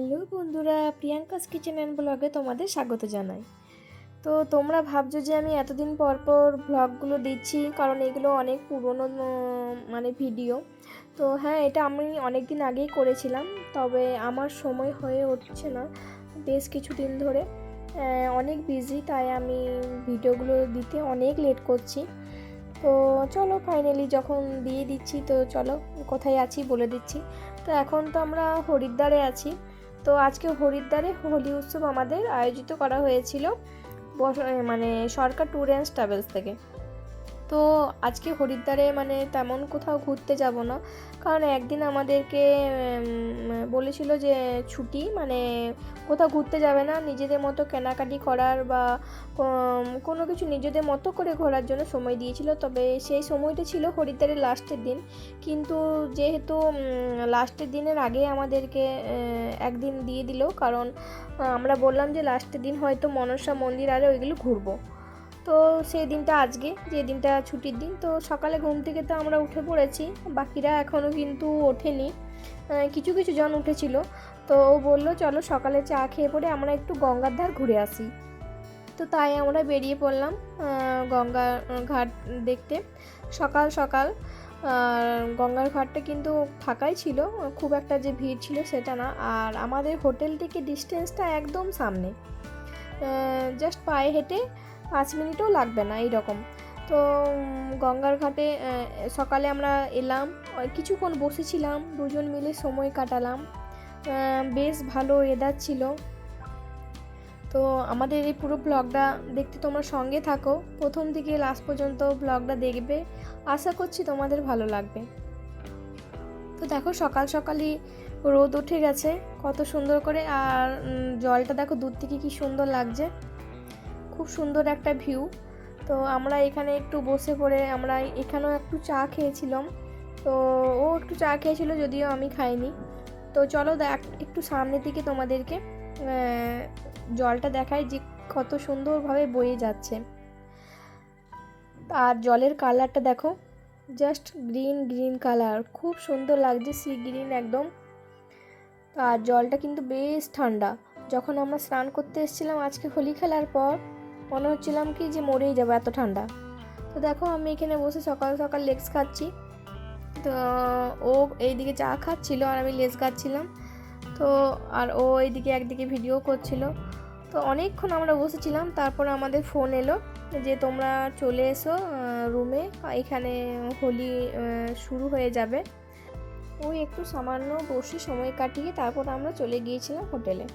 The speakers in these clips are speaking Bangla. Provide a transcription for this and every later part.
হ্যালো বন্ধুরা, প্রিয়াঙ্কাস কিচেন অ্যান্ড ব্লগে তোমাদের স্বাগত জানাই। তো তোমরা ভাবছ যে আমি এতদিন পর পর ব্লগগুলো দিচ্ছি, কারণ এগুলো অনেক পুরনো মানে ভিডিও। তো হ্যাঁ এটা আমি অনেক দিন আগেই করেছিলাম, তবে আমার সময় হয়ে উঠছে না বেশ কিছুদিন ধরে। অনেক বিজি তাই আমি ভিডিওগুলো দিতে অনেক লেট করছি। তো চলো ফাইনালি যখন দিয়ে দিচ্ছি, তো চলো কোথায় আছি বলে দিচ্ছি। তো এখন তো আমরা হরিদ্বারে আছি। তো আজকে হরিদ্বারে হোলি উৎসব আমাদের আয়োজিত করা হয়েছিল মানে সরকার ট্যুর অ্যান্ড ট্রাভেলস থেকে। তো আজকে হরিদ্বারে মানে তেমন কোথাও ঘুরতে যাব না। কারণ একদিন আমাদেরকে বলেছিল যে ছুটি মানে কোথাও ঘুরতে যাবে না, নিজেদের মতো কেনাকাটি করার বা কোনো কিছু নিজেদের মতো করে ঘোরার জন্য সময় দিয়েছিল। তবে সেই সময়টা ছিল হরিদ্বারের লাস্টের দিন। কিন্তু যেহেতু লাস্টের দিনের আগে আমাদেরকে একদিন দিয়ে দিল, কারণ আমরা বললাম যে লাস্টের দিন হয়তো মনসা মন্দির আরে ওইগুলো ঘুরবো। তো সেই দিনটা আজকে, যে দিনটা ছুটির দিন, তো সকালে ঘুম থেকে তো আমরা উঠে পড়েছি। বাকিরা এখনও কিন্তু ওঠেনি। কিছু কিছু জন উঠেছিল। তো ও বলল, চলো সকালে চা খেয়ে পরে আমরা একটু গঙ্গার ধার ঘুরে আসি। তো তাই আমরা বেরিয়ে পড়লাম গঙ্গা ঘাট দেখতে। সকাল সকাল গঙ্গার ঘাটটা কিন্তু ফাঁকাই ছিল, খুব একটা যে ভিড় ছিল সেটা না। আর আমাদের হোটেল থেকে ডিস্টেন্সটা একদম সামনে। জাস্ট পায়ে হেঁটে পাঁচ মিনিটও লাগবে না এইরকম। তো গঙ্গার ঘাটে সকালে আমরা এলাম কিছুক্ষণ বসেছিলাম, দুজন মিলে সময় কাটালাম। বেশ ভালো ওয়েদার ছিল। তো আমাদের এই পুরো ব্লগটা দেখতে তোমরা সঙ্গে থাকো। প্রথম থেকে লাস্ট পর্যন্ত ব্লগটা দেখবে। আশা করছি তোমাদের ভালো লাগবে। তো দেখো, সকাল সকালই রোদ উঠে গেছে, কত সুন্দর করে। আর জলটা দেখো দূর থেকে কি সুন্দর লাগছে। খুব সুন্দর একটা ভিউ। তো আমরা এখানে একটু বসে পড়ে আমরা এখানেও একটু চা খেয়েছিলাম। তো ও একটু চা খেয়েছিল যদিও আমি খাইনি। তো চলো একটু সামনের দিকে তোমাদেরকে জলটা দেখায় যে কত সুন্দরভাবে বয়ে যাচ্ছে। আর জলের কালারটা দেখো জাস্ট গ্রিন গ্রিন কালার খুব সুন্দর লাগছে সি গ্রিন একদম। আর জলটা কিন্তু বেশ ঠান্ডা। যখন আমরা স্নান করতে এসেছিলাম আজকে হোলি খেলার পর মনে হচ্ছিলাম কি যে মরেই যাব, এত ঠান্ডা। তো দেখো, আমি এখানে বসে সকাল সকাল লেগস খাচ্ছি। তো ও এইদিকে চা খাচ্ছিল আর আমি লেস খাচ্ছিলাম। তো আর ও এইদিকে একদিকে ভিডিও করছিল। তো অনেকক্ষণ আমরা বসেছিলাম, তারপর আমাদের ফোন এলো যে তোমরা চলে এসো রুমে এখানে হোলি শুরু হয়ে যাবে। ওই একটু সামান্য বসে সময় কাটিয়ে তারপর আমরা চলে গিয়েছিলাম হোটেলে।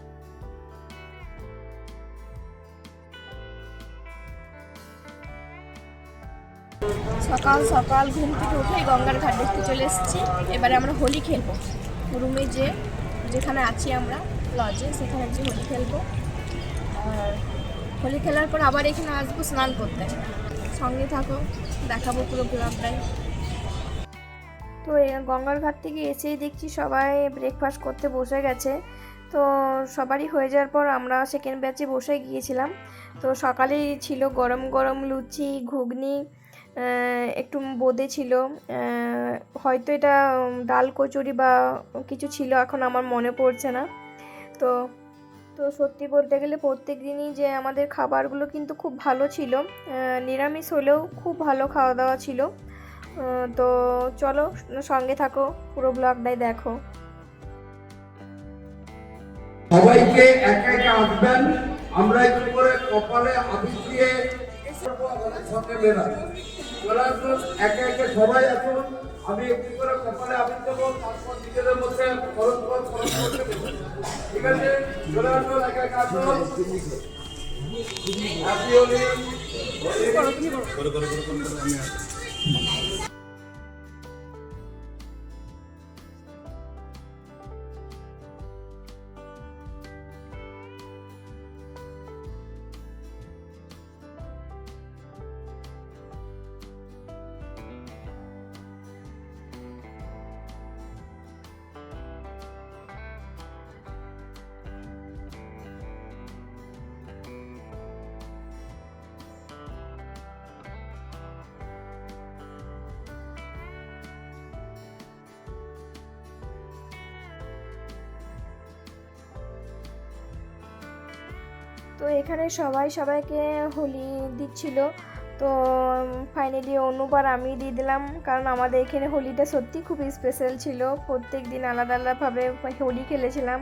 সকাল সকাল ঘুম থেকে উঠেই গঙ্গার ঘাট দেখতে চলে এসেছি। এবারে আমরা হোলি খেলব। রুমে যে, যেখানে আছি আমরা লজে সেখানে যে হোলি খেলব। আর হোলি খেলার পর আবার এখানে আসব স্নান করতে। সঙ্গে থাকো, দেখাবো পুরো ব্লগটাই তো গঙ্গার ঘাট থেকে এসেই দেখছি সবাই ব্রেকফাস্ট করতে বসে গেছে। তো সবারই হয়ে যাওয়ার পর আমরা সেকেন্ড ব্যাচে বসে গিয়েছিলাম। তো সকালেই ছিল গরম গরম লুচি, ঘুগনি একটু বোঁদে ছিল। হয়তো এটা ডাল কচুরি বা কিছু ছিল, এখন আমার মনে পড়ছে না। তো তো সত্যি বলতে গেলে প্রত্যেক দিনই যে আমাদের খাবারগুলো কিন্তু খুব ভালো ছিল। নিরামিষ হলেও খুব ভালো খাওয়া দাওয়া ছিল তো চলো, সঙ্গে থাকো, পুরো ব্লগটাই দেখো। সবাইকে একে একে আসবেন। আমরা একটু করে কপালে আবির দিয়ে একে একে সবাই আসুন, আমি একটি করে কপালে আবির দেবো তারপর নিজেদের মধ্যে পরস্পর খরচ করতে ঠিক আছে চলে আসুন একে একে আসুন হ্যাপি হোলি তো এখানে সবাই সবাইকে হোলি দিচ্ছিল। তো ফাইনালি অনুবার আমি দিয়ে দিলাম। কারণ আমাদের এখানে হোলিটা সত্যি খুব স্পেশাল ছিল। প্রত্যেক দিন আলাদা আলাদাভাবে হোলি খেলেছিলাম।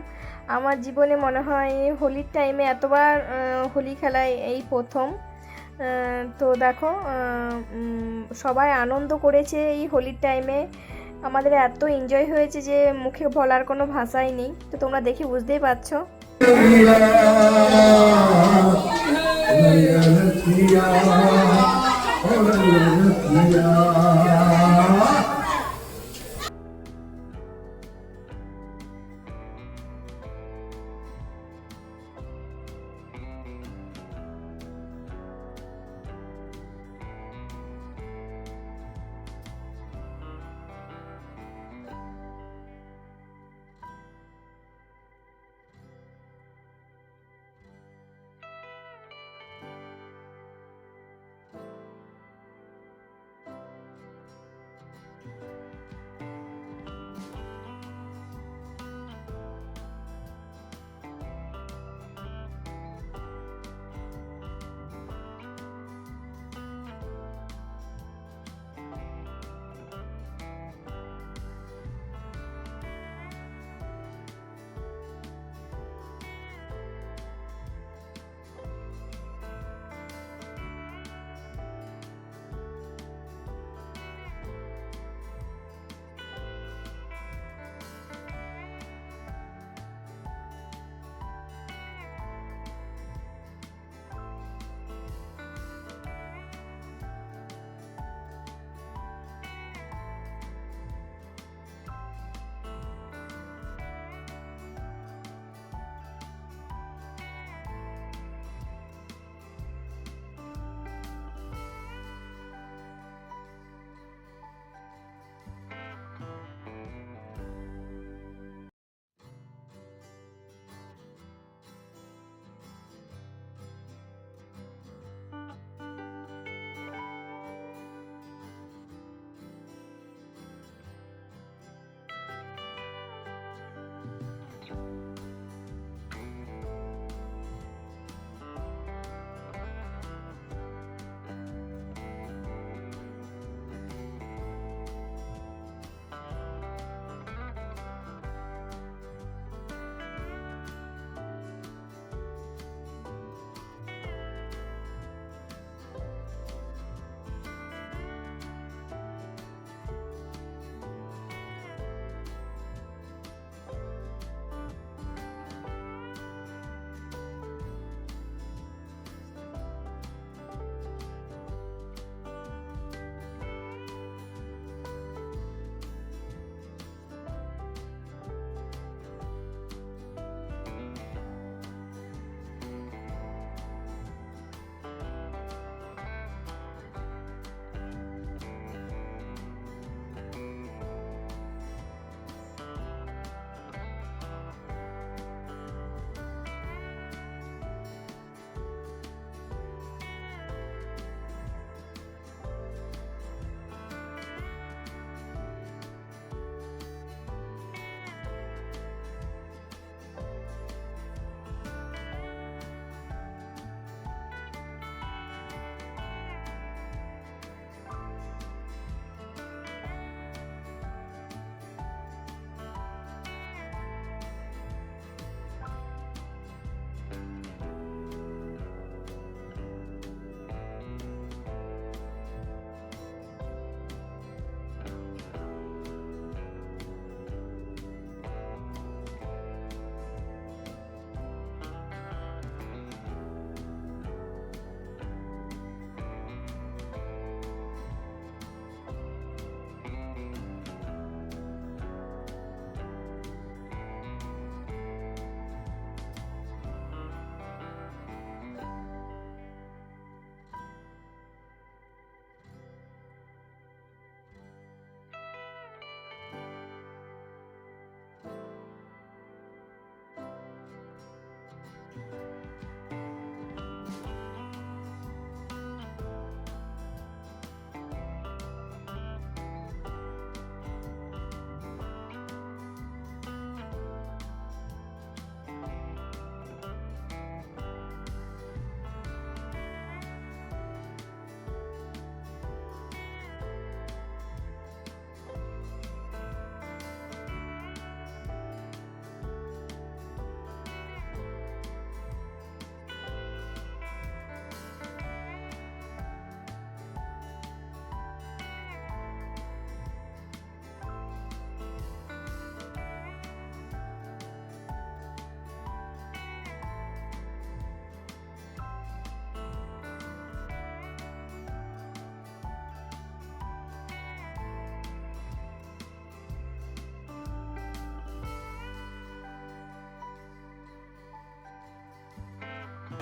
আমার জীবনে মনে হয় হোলির টাইমে এতবার হোলি খেলায় এই প্রথম। তো দেখো সবাই আনন্দ করেছে এই হোলির টাইমে আমাদের এত এনজয় হয়েছে যে মুখে বলার কোনো ভাষাই নেই। তো তোমরা দেখে বুঝতেই পারছ। Yeah.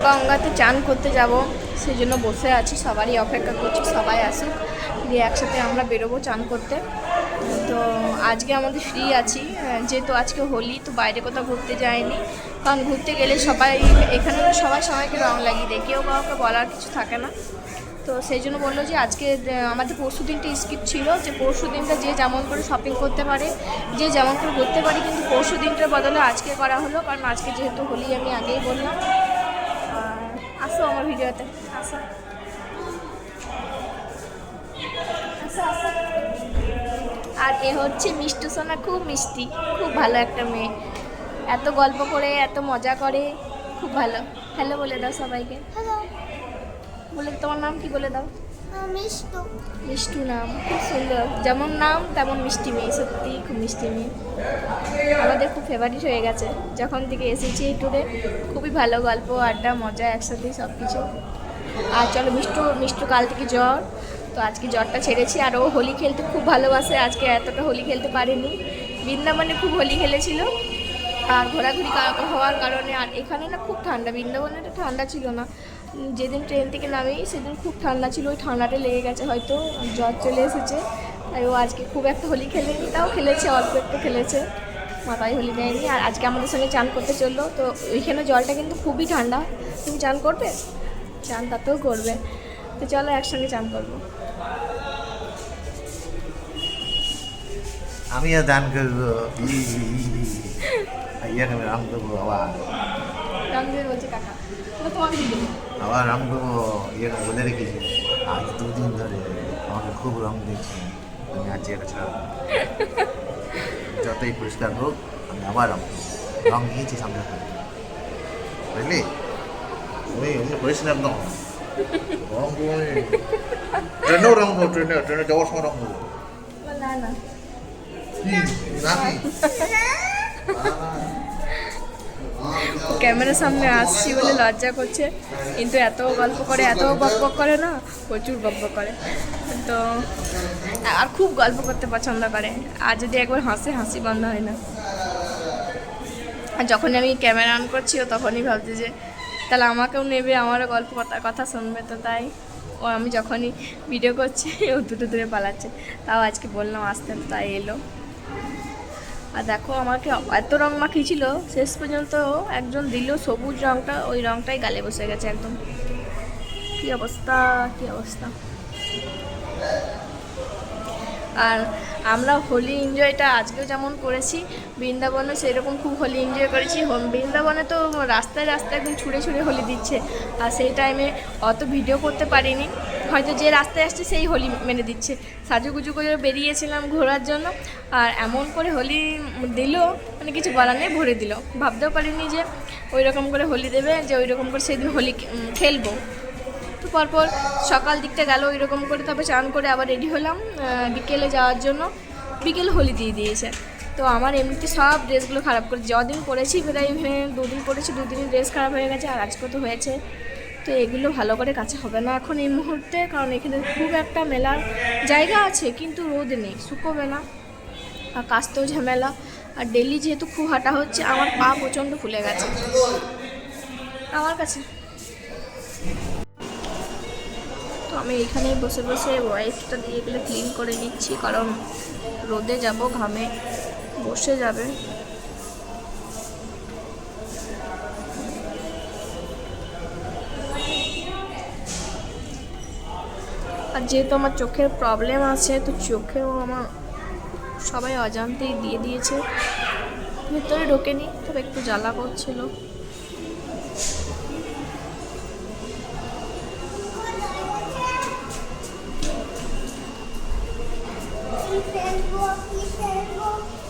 গঙ্গাতে চান করতে যাব সেই জন্য বসে আছি, সবারই অপেক্ষা করছি, সবাই আসুক দিয়ে একসাথে আমরা বেরোবো চান করতে। তো আজকে আমাদের ফ্রি আছি যেহেতু আজকে হোলি, তো বাইরে কোথাও ঘুরতে যায়নি কারণ ঘুরতে গেলে সবাই এখানে, সবাই সবাইকে রং লাগিয়ে দেয়, কেউ কাউকে বলার কিছু থাকে না। তো সেই জন্য বলল যে আজকে আমাদের পরশু দিনটা স্কিপ ছিল, যে পরশু দিনটা যে যেমন করে শপিং করতে পারে, যে যেমন করে ঘুরতে পারে, কিন্তু পরশু দিনটার বদলে আজকে করা হলো, কারণ আজকে যেহেতু হোলি, আমি আগেই বললাম। আসো আমার ভিডিওতে আসো। আর এ হচ্ছে মিষ্টি সোনা খুব মিষ্টি খুব ভালো একটা মেয়ে। এত গল্প করে এত মজা করে খুব ভালো। হ্যালো বলে দাও সবাইকে। হ্যালো বলে তোমার নাম কি বলে দাও? মিষ্টু। মিষ্টু নাম, খুব সুন্দর। যেমন নাম, তেমন মিষ্টি মেয়ে, সত্যি খুব মিষ্টি মেয়ে। আমাদের খুব ফেভারিট হয়ে গেছে। যখন থেকে এসেছি এই ট্যুরে খুবই ভালো গল্প, আড্ডা, মজা একসাথে সব কিছু আর চলো, মিষ্টু মিষ্টু কাল থেকে জ্বর। তো আজকে জ্বরটা ছেড়েছি। আর ও হোলি খেলতে খুব ভালোবাসে। আজকে এতটা হোলি খেলতে পারেনি। বৃন্দাবনে খুব হোলি খেলেছিল। আর ঘোরাঘুরি হওয়ার কারণে আর এখানে না খুব ঠান্ডা। বৃন্দাবনে ঠান্ডা ছিল না। যেদিন ট্রেন থেকে নামি, সেদিন খুব ঠান্ডা ছিল, ওই ঠান্ডাটা লেগে গেছে হয়তো, জ্বর চলে এসেছে। তাই ও আজকে খুব একটা হোলি খেলেনি, তাও খেলেছে, অল্প একটু খেলেছে। মাথায় হোলি দেয়নি আর আজকে আমাদের সঙ্গে চান করতে চলল। তো ওইখানে জলটা কিন্তু খুবই ঠান্ডা। তুমি চান করবে? চান তাতেও করবে। তো চলো একসঙ্গে চান করব। আমিও দান করব। দেবো আবার। রঙদের বলছে কাকা তোমাকে দিয়ে দেবো। আবার দেবো ইয়েকে বলে রেখেছি আজ দুদিন ধরে আমাকে খুব রং দিয়েছি আমি আজ এটা ছাড়ব যতই পরিষ্কার হোক আমি আবার রং নিয়েছি সামনে বুঝলি? তুমি এমনি করিস না একদম। রং ট্রেনেও রং দেবো ট্রেনে ট্রেনে যাওয়ার সময় রং দেবো। না না। কি? ক্যামেরার সামনে আসছি বলে লজ্জা করছে। কিন্তু এত গল্প করে, এত বক বক করে না, প্রচুর বক বক করে। তো আর খুব গল্প করতে পছন্দ করে। আর যদি একবার হাসে, হাসি বন্ধ হয় না। আর যখন আমি ক্যামেরা অন করছি, ও তখনই ভাবছি যে, তাহলে আমাকেও নেবে, আমারও গল্প কথা কথা শুনবে তো তাই। ও আমি যখনই ভিডিও করছি, ও দুটো দূরে পালাচ্ছে। তাও আজকে বললাম আসতে, তাই এলো। আর দেখো আমাকে এত রং মাখিয়েছিল, শেষ পর্যন্ত একজন দিল সবুজ রংটা, ওই রংটাই গালে বসে গেছে একদম। কি অবস্থা কি অবস্থা। আর আমরা হোলি এনজয়টা আজকেও যেমন করেছি, বৃন্দাবনে সেরকম খুব হোলি এনজয় করেছি। বৃন্দাবনে তো রাস্তায় রাস্তায় একদম ছুঁড়ে ছুঁড়ে হোলি দিচ্ছে। আর সেই টাইমে অত ভিডিও করতে পারিনি। হয়তো যে রাস্তায় আসছে সেই হোলি মেনে দিচ্ছে। সাজুগুজু করে বেরিয়েছিলাম ঘোরার জন্য। আর এমন করে হোলি দিল মানে কিছু বলার নেই, ভরে দিল। ভাবতেও পারিনি যে ওই রকম করে হোলি দেবে, যে ওই রকম করে সেদিন হোলি খেলব। তো পরপর সকাল দিকটা গেল ওইরকম করে, তবে চান করে আবার রেডি হলাম বিকেলে যাওয়ার জন্য। বিকেল হোলি দিয়ে দিয়েছে। তো আমার এমনিতে সব ড্রেসগুলো খারাপ করে যদিন পরেছি প্রায় দুদিন পরেছি, দুদিনই ড্রেস খারাপ হয়ে গেছে আর আজকে তো হয়েছে। তো এগুলো ভালো করে কাছে হবে না এখন এই মুহূর্তে, কারণ এখানে খুব একটা মেলার জায়গা আছে, কিন্তু রোদ নেই শুকোবে না আর কাচতেও ঝামেলা। আর ডেলি যেহেতু খুব হাঁটা হচ্ছে, আমার পা প্রচণ্ড ফুলে গেছে। আমার কাছে। তো আমি এখানেই বসে বসে ওয়াইফটা দিয়ে এগুলো ক্লিন করে নিচ্ছি, কারণ রোদে যাব, ঘামে বসে যাবে। আর যেহেতু আমার চোখের প্রবলেম আছে, তো চোখেও আমার সবাই অজান্তেই দিয়ে দিয়েছে। ভেতরে ঢোকেনি, তবে একটু জ্বালা করছিল। কি ফেলব কি ফেলব ফেলব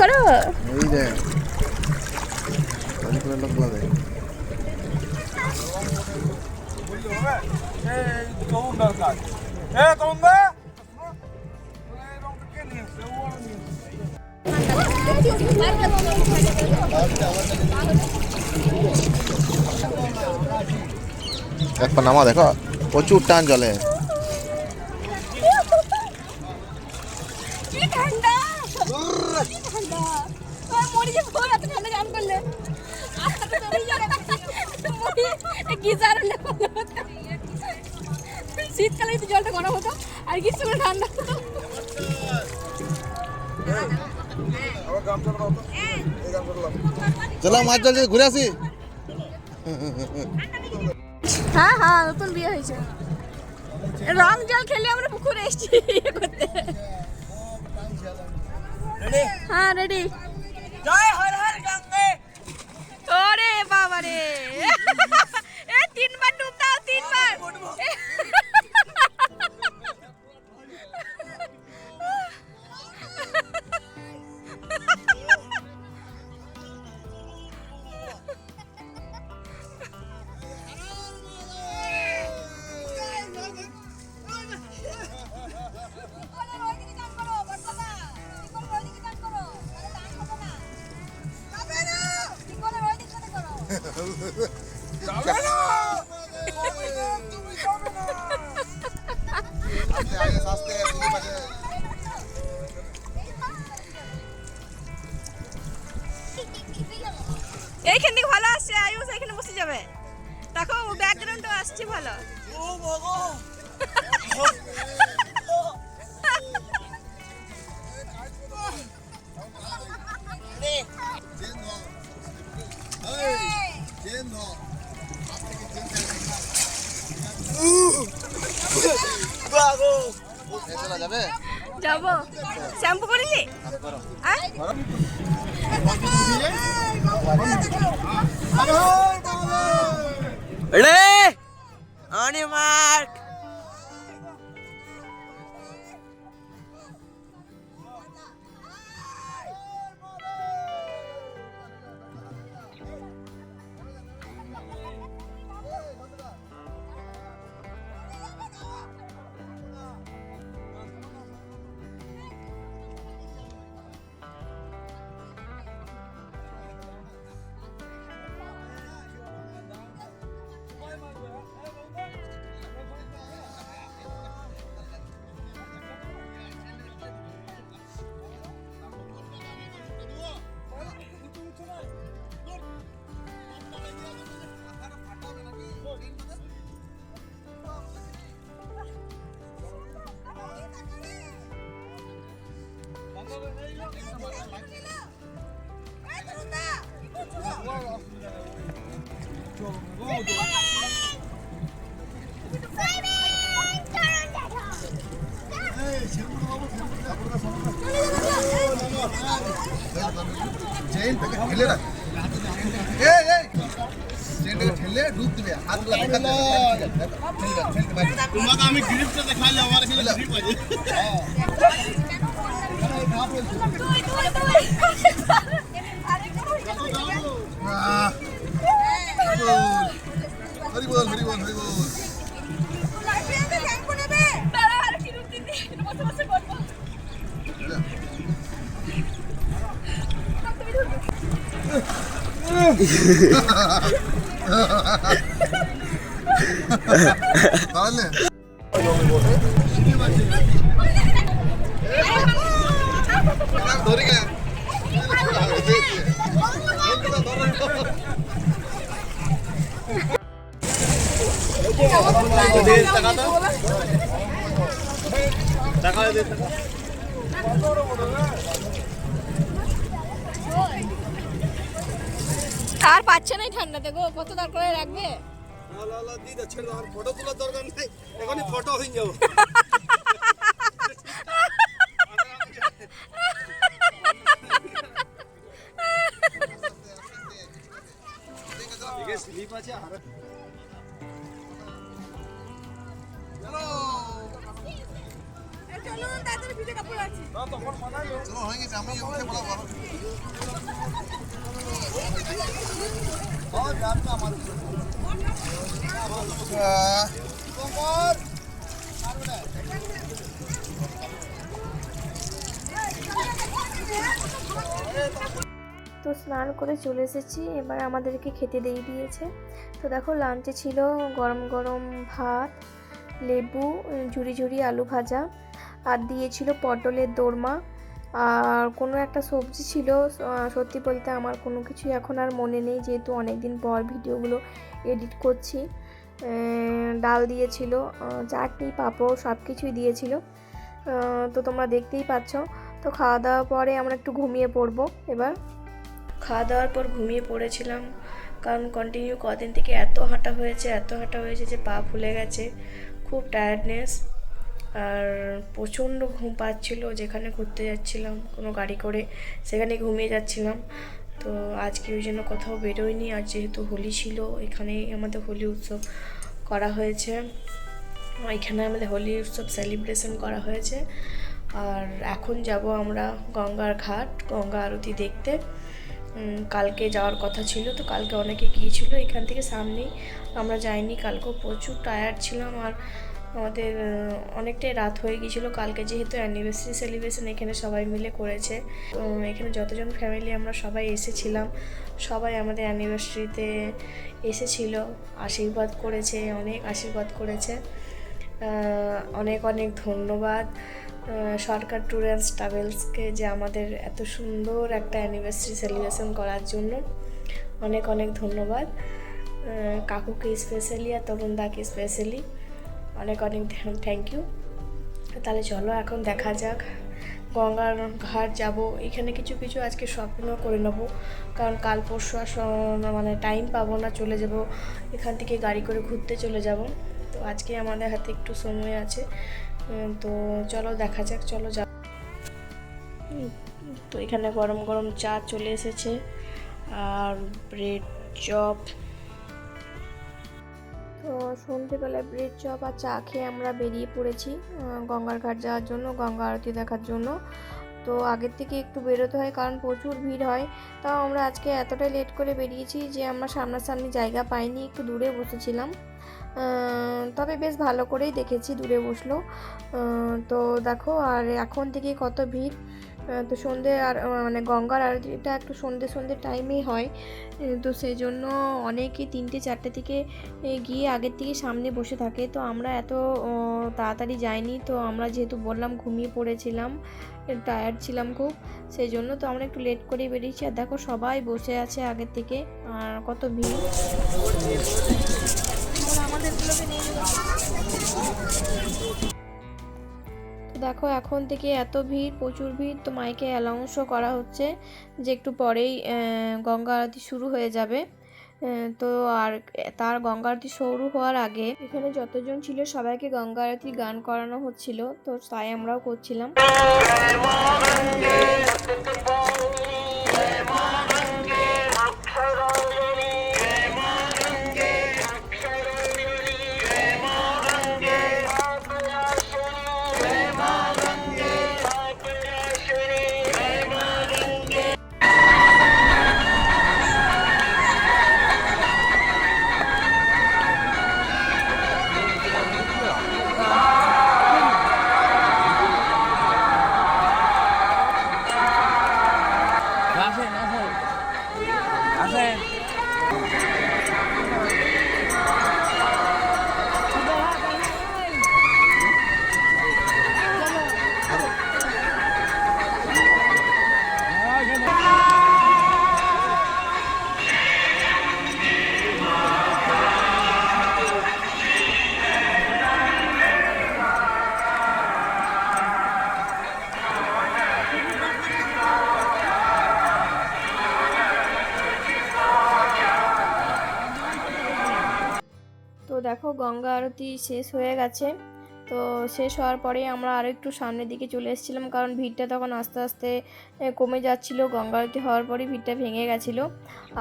করো। এই দেখ নামা দেখো। প্রচুর টান জলে কি ঠান্ডা কি ঠান্ডা আর মরে যাব এত ঠান্ডা গান করলে আস্তে আস্তে মরে যাবে মরে গিজার শীতকালে যদি জলটা গরম হতো আর গ্রীষ্মকালে ঠান্ডা হতো। চলো মাছ জল ঘুরে আসি। হ্যাঁ হ্যাঁ নতুন বিয়ে হয়েছে। রং জল খেলে আমরা পুকুরে এসছি ইয়ে করতে। হ্যাঁ রেডি জয় হর ওরে বাবা রে এ তিনবার ডুব দাও তিনবার। এইখান থেকে ভালো আসছে আয়ুষ এখানে বসে যাবে। দেখো ব্যাকগ্রাউন্ডও আসছে ভালো। চলা চেইনটাকে ঠেলে রাখ এই এই চেইনটাকে ঠেলে ডুব দিবে হাত লাগা তোমাকে আমি গ্রিপটা দেখাইলে আমার এখানে গ্রিপ আছে হরি বল হরি বল হরি বল দাঁড়া, আর কি রূপ দিদি? একটু বসে বসে করব। তুমি ধরবে। তাহলে ধরে গেল আর পাচ্ছে না ঠান্ডাতে গো কত দরকার করে রাখবে? দিদা ছেড়ে আর ফটো তোলার দরকার নেই। এখনই ফটো হয়ে যাব। তো স্নান করে চলে এসেছি, এবার আমাদেরকে খেতে দিয়ে দিয়েছে। তো দেখো লাঞ্চে ছিল গরম গরম ভাত, লেবু ঝুড়ি ঝুড়ি আলু ভাজা, আর দিয়েছিল পটলের দোরমা। আর কোনো একটা সবজি ছিল সত্যি বলতে আমার কোনো কিছু এখন আর মনে নেই, যেহেতু অনেক দিন পর ভিডিওগুলো এডিট করছি। ডাল দিয়েছিল চাটনি, পাঁপড় সব কিছুই দিয়েছিল। তো তোমরা দেখতেই পাচ্ছ। তো খাওয়া দাওয়ার পরে আমরা একটু ঘুমিয়ে পড়ব এবার। খাওয়া দাওয়ার পর ঘুমিয়ে পড়েছিলাম, কারণ কন্টিনিউ কদিন থেকে এত হাঁটা হয়েছে, এত হাঁটা হয়েছে যে পা ফুলে গেছে, খুব টায়ার্ডনেস আর প্রচণ্ড ঘুম পাচ্ছিল, যেখানে ঘুরতে যাচ্ছিলাম, কোনো গাড়ি করে সেখানে ঘুমিয়ে যাচ্ছিলাম। তো আজকে ওই জন্য কোথাও বেরোয়নি আর যেহেতু হোলি ছিল, এখানেই আমাদের হোলি উৎসব করা হয়েছে। এখানে আমাদের হোলি উৎসব সেলিব্রেশন করা হয়েছে। আর এখন যাব আমরা গঙ্গার ঘাট, গঙ্গা আরতি দেখতে। কালকে যাওয়ার কথা ছিল, তো কালকে অনেকে গিয়েছিল এখান থেকে সামনেই। আমরা যাইনি, কালকেও প্রচুর টায়ার্ড ছিলাম, আর আমাদের অনেকটাই রাত হয়ে গিয়েছিল। কালকে যেহেতু অ্যানিভার্সারি সেলিব্রেশন এখানে সবাই মিলে করেছে। এখানে যতজন ফ্যামিলি আমরা সবাই এসেছিলাম। সবাই আমাদের অ্যানিভার্সারিতে এসেছিল। আশীর্বাদ করেছে, অনেক আশীর্বাদ করেছে। অনেক অনেক ধন্যবাদ। সরকার ট্যুর অ্যান্ড ট্রাভেলসকে যে আমাদের এত সুন্দর একটা অ্যানিভার্সারি সেলিব্রেশন করার জন্য অনেক অনেক ধন্যবাদ। কাকুকে স্পেশালি আর তরুণদাকে স্পেশালি অনেক অনেক থ্যাংক ইউ। তাহলে চলো এখন দেখা যাক। গঙ্গার ঘাট যাব। এখানে কিছু কিছু আজকে শপিংও করে নেব। কারণ কাল পরশু আর মানে টাইম পাবো না, চলে যাব। এখান থেকে গাড়ি করে ঘুরতে চলে যাব। তো আজকে আমাদের হাতে একটু সময় আছে। তো চলো দেখা যাক, চলো যা তো এখানে গরম গরম চা চলে এসেছে। আর ব্রেড চপ তো সন্ধেবেলায় ব্রেড চপ আর চা খেয়ে আমরা বেরিয়ে পড়েছি গঙ্গার ঘাট যাওয়ার জন্য, গঙ্গা আরতি দেখার জন্য। তো আগের থেকে একটু বেরোতে হয় কারণ প্রচুর ভিড় হয়। তাও আমরা আজকে এতটাই লেট করে বেরিয়েছি যে আমরা সামনাসামনি জায়গা পাইনি, একটু দূরে বসেছিলাম। তবে বেশ ভালো করেই দেখেছি দূরে বসল। তো দেখো আর এখন থেকে কত ভিড়। তো সন্ধে আর মানে গঙ্গার আরতিটা একটু সন্ধে সন্ধে টাইমেই হয়। তো সেই জন্য অনেকেই তিনটে, চারটে থেকে গিয়ে আগের থেকে সামনে বসে থাকে। তো আমরা এত তাড়াতাড়ি যাইনি। তো আমরা যেহেতু বললাম ঘুমিয়ে পড়েছিলাম টায়ার্ড ছিলাম খুব সেই জন্য তো আমরা একটু লেট করে বেরিয়েছি। আর দেখো সবাই বসে আছে আগের থেকে, আর কত ভিড়। তো দেখো, এখন থেকে এত ভিড়, প্রচুর ভিড়, তো মাইকে অ্যালাউন্সও করা হচ্ছে যে একটু পরেই গঙ্গা আরতি শুরু হয়ে যাবে। তো আর তার গঙ্গা আরতি শুরু হওয়ার আগে এখানে যতজন ছিল সবাইকে গঙ্গা আরতি গান করানো হচ্ছিল, তো তাই আমরাও করছিলাম। আরতি শেষ হয়ে গেছে। তো শেষ হওয়ার পরে আমরা আরও একটু সামনের দিকে চলে এসেছিলাম, কারণ ভিড়টা তখন আস্তে আস্তে কমে যাচ্ছিল। গঙ্গা আরতি হওয়ার পরে ভিড়টা ভেঙে গেছিল।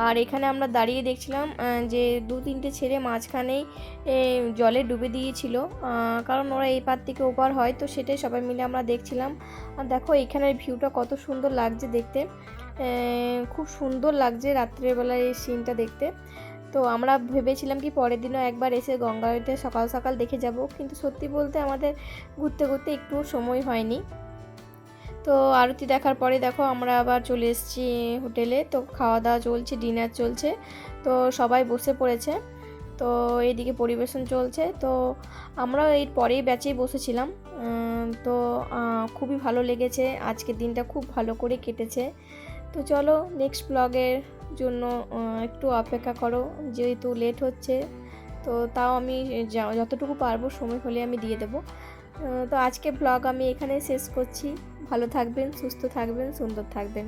আর এখানে আমরা দাঁড়িয়ে দেখছিলাম যে দু তিনটে ছেলে মাঝখানেই জলে ডুবে দিয়েছিল। কারণ ওরা এই পার থেকে ওপার হয়, তো সেটাই সবাই মিলে আমরা দেখছিলাম। আর দেখো, এখানের ভিউটা কত সুন্দর লাগছে দেখতে। খুব সুন্দর লাগছে রাত্রেবেলায় এই সিনটা দেখতে। তো আমরা ভেবেছিলাম কি পরের দিনও একবার এসে গঙ্গা গঙ্গাতে সকাল সকাল দেখে যাব, কিন্তু সত্যি বলতে আমাদের ঘুরতে ঘুরতে একটু সময় হয়নি। তো আরতি দেখার পরে দেখো আমরা আবার চলে এসেছি হোটেলে, তো খাওয়া দাওয়া চলছে, ডিনার চলছে, তো সবাই বসে পড়েছে, তো এইদিকে পরিবেশন চলছে, তো আমরা এর পরেই ব্যাচেই বসেছিলাম তো খুবই ভালো লেগেছে, আজকের দিনটা খুব ভালো করে কেটেছে। তো চলো নেক্সট ব্লগের জন্য একটু অপেক্ষা করো, যেহেতু লেট হচ্ছে, তো তাও আমি যতটুকু পারব সময় হলে আমি দিয়ে দেবো। তো আজকে ব্লগ আমি এখানে শেষ করছি। ভালো থাকবেন, সুস্থ থাকবেন, সুন্দর থাকবেন।